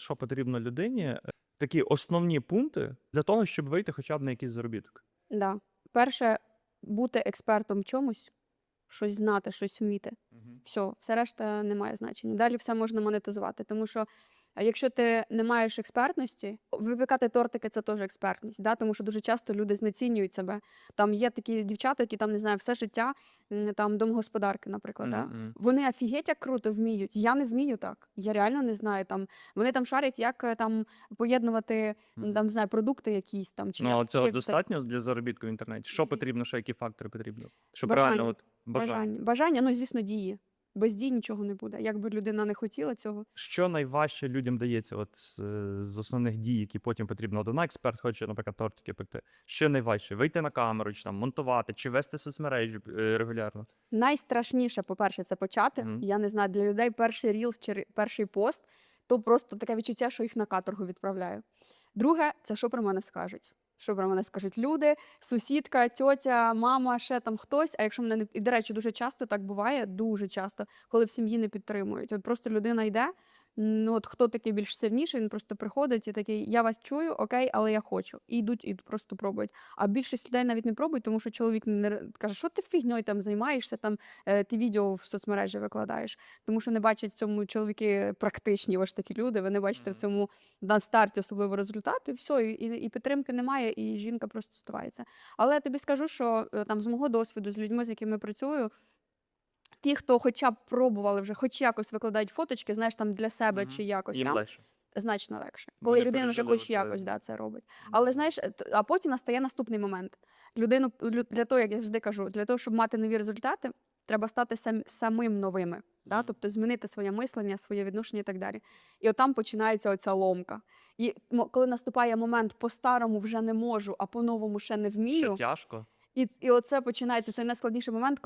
що потрібно людині, е, такі основні пункти для того, щоб вийти хоча б на якийсь заробіток. Да. Перше, бути експертом в чомусь, щось знати, щось вміти. Все, все решта не має значення. Далі все можна монетизувати. Тому що а якщо ти не маєш експертності, випікати тортики це теж експертність. Да? Тому що дуже часто люди знецінюють себе. Там є такі дівчата, які там не знаю, все життя там домогосподарки, наприклад. Да? Вони офігеть як круто вміють. Я не вмію так. Я реально не знаю. Там вони там шарять, як е, там поєднувати Мгм. там не знаю, продукти якісь там чи Ну, але цього як це- достатньо для заробітку в інтернеті. Що потрібно, що які фактори потрібно? Щоб Бажання. реально от бажання. бажання. Бажання, ну звісно, дії. Без дій нічого не буде. Якби людина не хотіла цього. Що найважче людям дається от з, з основних дій, які потім потрібно? От Одна експерт хоче, наприклад, тортики пекти. Що найважче? Вийти на камеру, чи там монтувати, чи вести соцмережі е, регулярно. Найстрашніше, по-перше, це почати. Мгм. Я не знаю, для людей перший ріл чи перший пост, то просто таке відчуття, що їх на каторгу відправляю. Друге, це що про мене скажуть. Що про мене скажуть люди, сусідка, тьотя, мама, ще там хтось. А якщо мене не і до речі, дуже часто так буває, дуже часто, коли в сім'ї не підтримують. От просто людина йде. Ну от хто такий більш сильніший, він просто приходить і такий: я вас чую, окей, але я хочу. І йдуть і просто пробують. А більшість людей навіть не пробують, тому що чоловік не каже, що ти фігньою там займаєшся, там е, ти відео в соцмережі викладаєш. Тому що не бачать в цьому чоловіки практичні, ось такі люди. Ви не бачите в цьому на старті особливо результату, і все, і, і, і підтримки немає, і жінка просто стувається. Але я тобі скажу, що е, там з мого досвіду, з людьми, з якими працюю. Ті, хто хоча б пробували вже, хоч якось викладають фоточки, знаєш, там для себе чи якось Їм там, легше. значно легше. Вони Коли людина вже пережили хоч оце. якось да, це робить. Але знаєш, е, т- а потім настає наступний момент. Людину лю- для того, як я завжди кажу, для того, щоб мати нові результати, треба стати сам, самим новими. Да? Мгм. Тобто змінити своє мислення, своє відношення і так далі. І от там починається оця ломка. І мо- коли наступає момент по-старому вже не можу, а по-новому ще не Ще вмію. тяжко. І, і оце починається цей найскладніший момент,